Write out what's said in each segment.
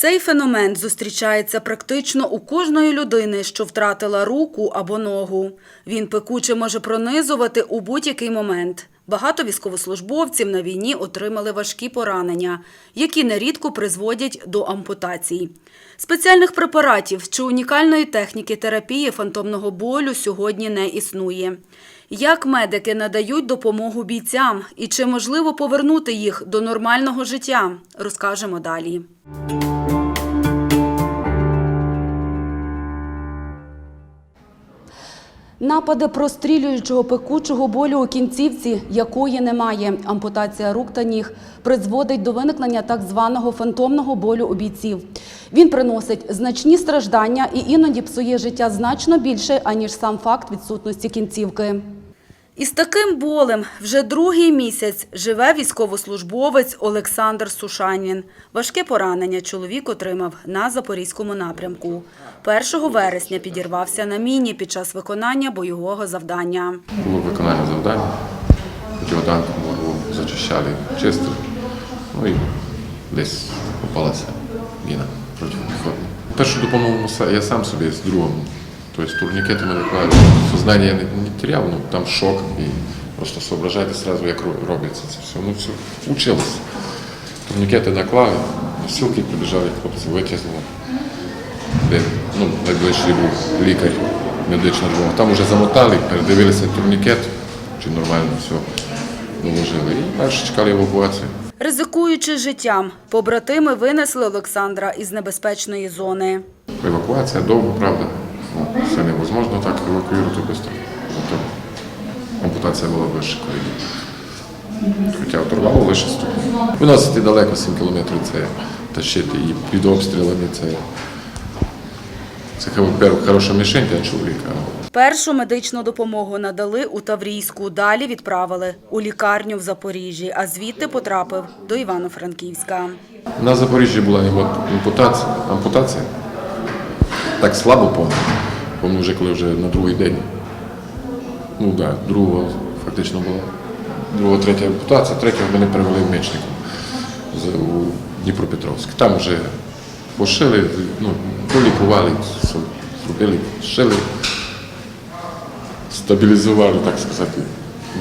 Цей феномен зустрічається практично у кожної людини, що втратила руку або ногу. Він пекуче може пронизувати у будь-який момент. Багато військовослужбовців на війні отримали важкі поранення, які нерідко призводять до ампутацій. Спеціальних препаратів чи унікальної техніки терапії фантомного болю сьогодні не існує. Як медики надають допомогу бійцям і чи можливо повернути їх до нормального життя, розкажемо далі. Напади прострілюючого пекучого болю у кінцівці, якої немає. Ампутація рук та ніг призводить до виникнення так званого фантомного болю у бійців. Він приносить значні страждання і іноді псує життя значно більше, аніж сам факт відсутності кінцівки. Із таким болем вже другий місяць живе військовослужбовець Олександр Сушанін. Важке поранення чоловік отримав на Запорізькому напрямку. 1 вересня підірвався на міні під час виконання бойового завдання. Було виконання завдання. Моргу зачищали, чистили. Ну і десь попалася міна протипіхотна. Першу допомогу я сам собі з другом. Тобто турнікетами викладаю. Сознання я не, не теряв, ну там шок. І просто соображайте сразу, як ро- робиться це все. Ну все, училися. Турнікети наклали, носилки прибіжали, хлопці витягнули. Де ну, найближчий був лікар, медична допомога. Там вже замотали, передивилися турнікет, чи нормально все доложили. І далі чекали евакуацію. Ризикуючи життям, побратими винесли Олександра із небезпечної зони. Евакуація довго, правда. Ну, все невозможно так евакуювати швидко. Зато ампутація була вища, коли. Хоча оторвало лише ступінь. Виносити далеко 7 кілометрів це тащити і під обстрілами це. Це хороша мішень для чоловіка. Першу медичну допомогу надали у Таврійську, далі відправили у лікарню в Запоріжжі, а звідти потрапив до Івано-Франківська. На Запоріжжі була ампутація, ампутація. Так слабо Пам'ятаю вже коли вже на другий день. Ну так, да, другого фактично була. Друга, третя ампутація, третього мене перевели в Мечнику у Дніпропетровськ. Там вже пошили, ну, полікували, зробили, шили, стабілізували, так сказати.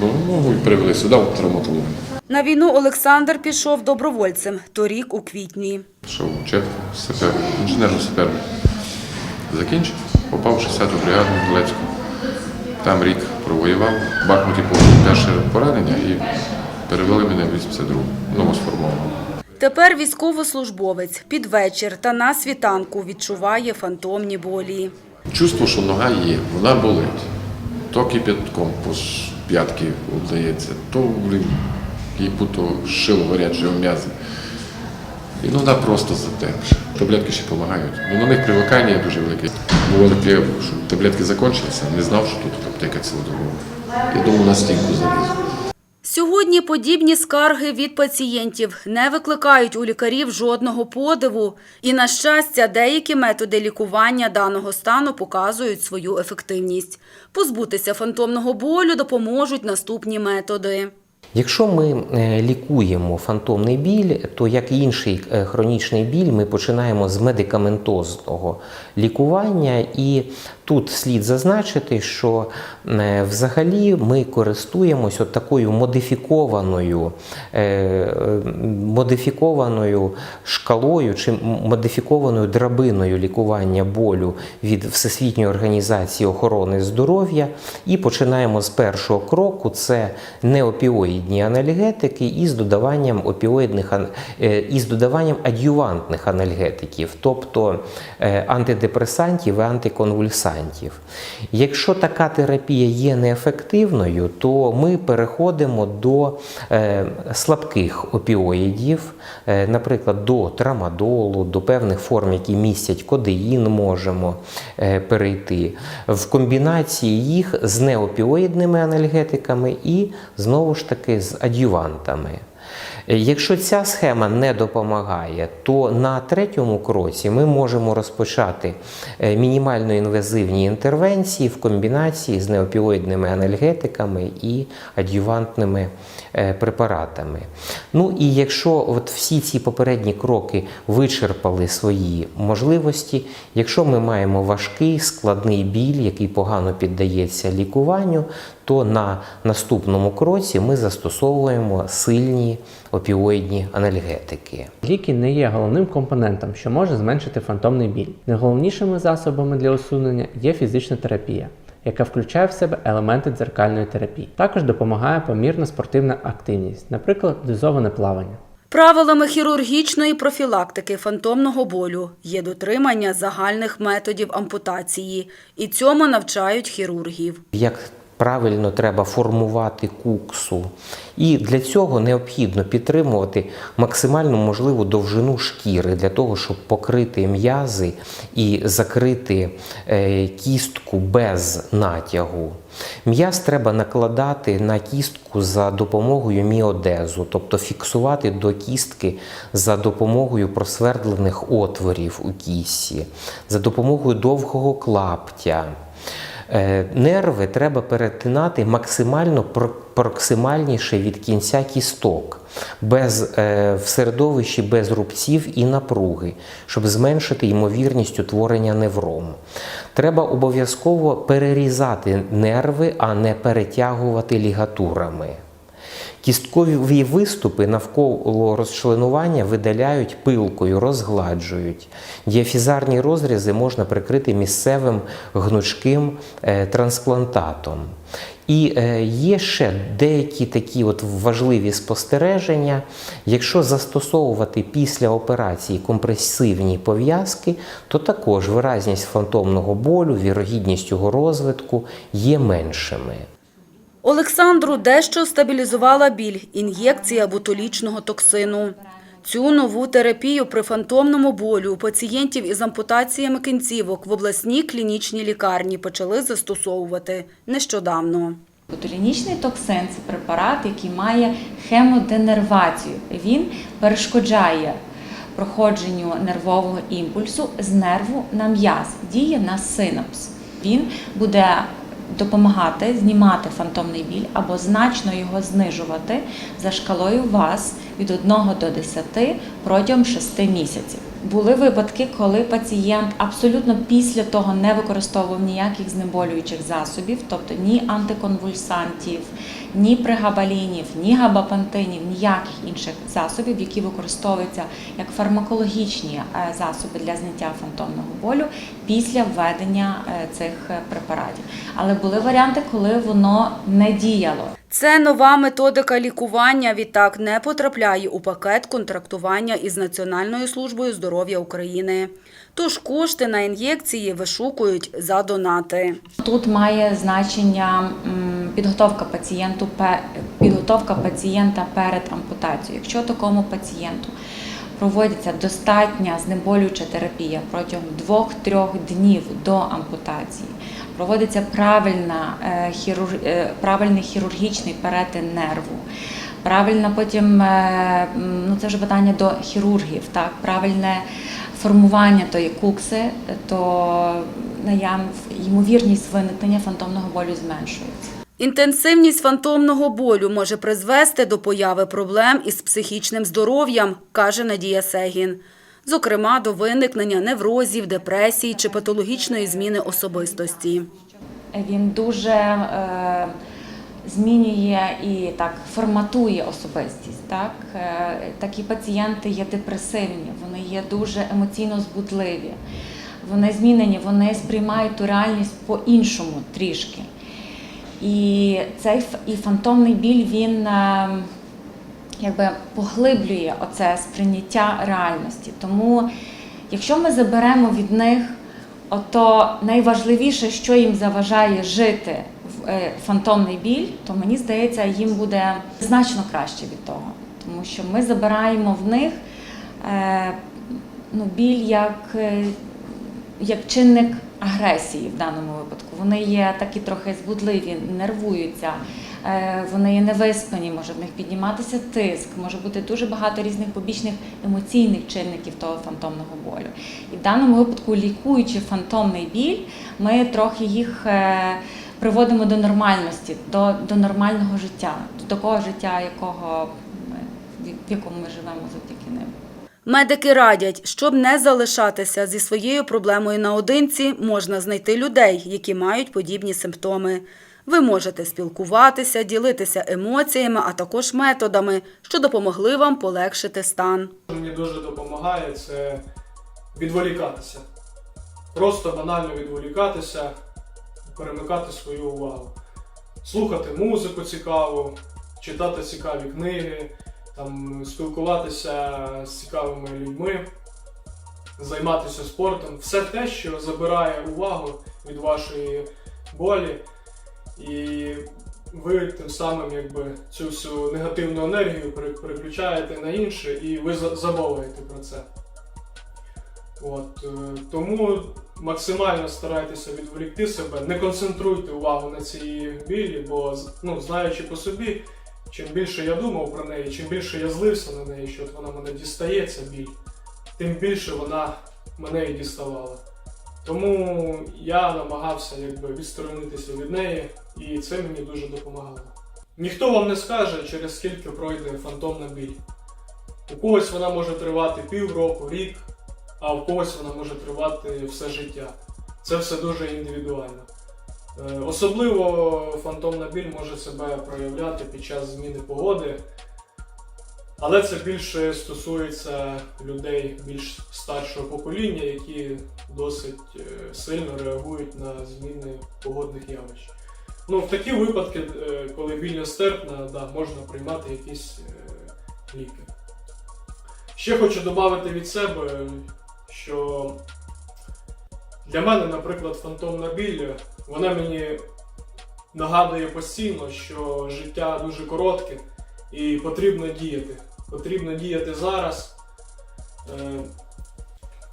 Ну, ну і привели сюди, в травматологію. На війну Олександр пішов добровольцем торік у квітні. Пішов вчити інженерну сапер. Закінчив, попав в 60-ту бригаду в Донецьку. Там рік провоював, в Бахмуті отримав перше поранення і перевели мене в 82 новосформовану. Тепер військовослужбовець під вечір та на світанку відчуває фантомні болі. Чувство, що нога є, вона болить. То кипятком по п'ятки обдається, то їй будто шило гарячого м'язи. І ну, вона просто затерпше. Таблетки ще допомагають. Ну, на них привикання дуже велике. Бувало таке, що таблетки закінчилися, не знав, що тут аптека цілодобова. Я думав, на стінку залізу. Сьогодні подібні скарги від пацієнтів не викликають у лікарів жодного подиву. І, на щастя, деякі методи лікування даного стану показують свою ефективність. Позбутися фантомного болю допоможуть наступні методи. Якщо ми е, лікуємо фантомний біль, то як і інший е, хронічний біль, ми починаємо з медикаментозного лікування, і тут слід зазначити, що е, взагалі ми користуємося от такою модифікованою, е, е, модифікованою шкалою чи модифікованою драбиною лікування болю від Всесвітньої організації охорони здоров'я, і починаємо з першого кроку: це неопіоїдні анальгетики із додаванням опіоїдних із додаванням адювантних анальгетиків, тобто антидепресантів і антиконвульсантів. Якщо така терапія є неефективною, то ми переходимо до е, слабких опіоїдів, е, наприклад, до трамадолу, до певних форм, які містять кодеїн, можемо е, перейти в комбінації їх з неопіоїдними анальгетиками і знову ж таки з адювантами. Якщо ця схема не допомагає, то на третьому кроці ми можемо розпочати е, мінімально інвазивні інтервенції в комбінації з неопіоїдними анальгетиками і адювантними е, препаратами. Ну і якщо от всі ці попередні кроки вичерпали свої можливості, якщо ми маємо важкий складний біль, який погано піддається лікуванню, то на наступному кроці ми застосовуємо сильні опіоїдні анальгетики. Ліки не є головним компонентом, що може зменшити фантомний біль. Найголовнішими засобами для усунення є фізична терапія, яка включає в себе елементи дзеркальної терапії. Також допомагає помірна спортивна активність, наприклад, дозоване плавання. Правилами хірургічної профілактики фантомного болю є дотримання загальних методів ампутації, і цьому навчають хірургів. Як правильно треба формувати куксу. І для цього необхідно підтримувати максимально можливу довжину шкіри для того, щоб покрити м'язи і закрити е, кістку без натягу. М'яз треба накладати на кістку за допомогою міодезу, тобто фіксувати до кістки за допомогою просвердлених отворів у кісті, за допомогою довгого клаптя. Е, Нерви треба перетинати максимально проксимальніше від кінця кісток, без, е, в середовищі без рубців і напруги, щоб зменшити ймовірність утворення неврому. Треба обов'язково перерізати нерви, а не перетягувати лігатурами. Кісткові виступи навколо розчленування видаляють пилкою, розгладжують. Діафізарні розрізи можна прикрити місцевим гнучким е, трансплантатом. І е, є ще деякі такі от важливі спостереження. Якщо застосовувати після операції компресивні пов'язки, то також виразність фантомного болю, вірогідність його розвитку є меншими. Олександру дещо стабілізувала біль ін'єкція ботулічного токсину. Цю нову терапію при фантомному болю у пацієнтів із ампутаціями кінцівок в обласній клінічній лікарні почали застосовувати нещодавно. Ботулінічний токсин це препарат, який має хемоденервацію. Він перешкоджає проходженню нервового імпульсу з нерву на м'яз, діє на синапс. Він буде допомагати знімати фантомний біль або значно його знижувати за шкалою ВАС від 1 до 10 протягом 6 місяців. Були випадки, коли пацієнт абсолютно після того не використовував ніяких знеболюючих засобів, тобто ні антиконвульсантів, ні пригабалінів, ні габапантинів, ніяких інших засобів, які використовуються як фармакологічні е, засоби для зняття фантомного болю після введення е, цих е, препаратів. Але були варіанти, коли воно не діяло. Це нова методика лікування. Відтак не потрапляє у пакет контрактування із Національною службою здоров'я України. Тож кошти на ін'єкції вишукують за донати. Тут має значення підготовка пацієнту підготовка пацієнта перед ампутацією. Якщо такому пацієнту проводиться достатня знеболююча терапія протягом 2-3 днів до ампутації, проводиться правильна, е, хірург, е, правильний хірургічний перетин нерву. Правильно потім, е, ну це вже питання до хірургів, так, правильне формування тої кукси, то наям ймовірність виникнення фантомного болю зменшується. Інтенсивність фантомного болю може призвести до появи проблем із психічним здоров'ям, каже Надія Сегін. Зокрема, до виникнення неврозів, депресій чи патологічної зміни особистості. Він дуже е, змінює і так форматує особистість. Так? Е, такі пацієнти є депресивні, вони є дуже емоційно збудливі, вони змінені, вони сприймають ту реальність по-іншому трішки. І цей і фантомний біль він е, якби поглиблює оце сприйняття реальності. Тому, якщо ми заберемо від них ото найважливіше, що їм заважає жити в- е, фантомний біль, то мені здається, їм буде значно краще від того. Тому що ми забираємо в них е, ну, біль як, е, як чинник агресії в даному випадку. Вони є такі трохи збудливі, нервуються, вони є невиспані, може в них підніматися тиск, може бути дуже багато різних побічних емоційних чинників того фантомного болю. І в даному випадку, лікуючи фантомний біль, ми трохи їх е, приводимо до нормальності, до, до нормального життя, до такого життя, якого ми, в якому ми живемо завдяки ним. Медики радять, щоб не залишатися зі своєю проблемою наодинці, можна знайти людей, які мають подібні симптоми. Ви можете спілкуватися, ділитися емоціями, а також методами, що допомогли вам полегшити стан. Мені дуже допомагає це відволікатися. Просто банально відволікатися, перемикати свою увагу. Слухати музику цікаву, читати цікаві книги, там, спілкуватися з цікавими людьми, займатися спортом. Все те, що забирає увагу від вашої болі. І ви тим самим якби, цю всю негативну енергію пере- переключаєте на інше і ви забуваєте про це. От, е, тому максимально старайтеся відволікти себе, не концентруйте увагу на цій білі, бо ну, знаючи по собі, чим більше я думав про неї, чим більше я злився на неї, що от вона мене дістає, ця біль, тим більше вона мене і діставала. Тому я намагався якби відсторонитися від неї, і це мені дуже допомагало. Ніхто вам не скаже, через скільки пройде фантомна біль. У когось вона може тривати півроку, рік, а у когось вона може тривати все життя. Це все дуже індивідуально. Е, Особливо фантомна біль може себе проявляти під час зміни погоди, але це більше стосується людей більш старшого покоління, які досить е, сильно реагують на зміни погодних явищ. Ну, в такі випадки, е, коли біль нестерпна, да, можна приймати якісь е, ліки. Ще хочу додати від себе, що для мене, наприклад, фантомна біль, вона мені нагадує постійно, що життя дуже коротке і потрібно діяти. Потрібно діяти зараз, е,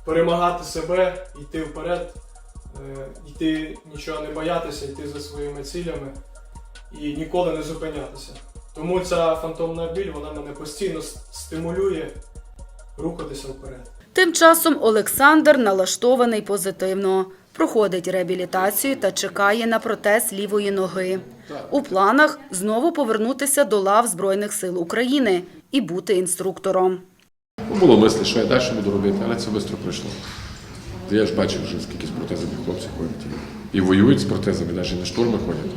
перемагати себе, йти вперед, е, йти нічого не боятися, йти за своїми цілями і ніколи не зупинятися. Тому ця фантомна біль вона мене постійно стимулює рухатися вперед. Тим часом Олександр налаштований позитивно. Проходить реабілітацію та чекає на протез лівої ноги. У планах знову повернутися до лав Збройних сил України і бути інструктором. Ну, було мислі, що я далі буду робити, але це швидко прийшло. Я ж бачив вже, скільки з протезами хлопці ходять. І воюють з протезами, навіть на штурми ходять.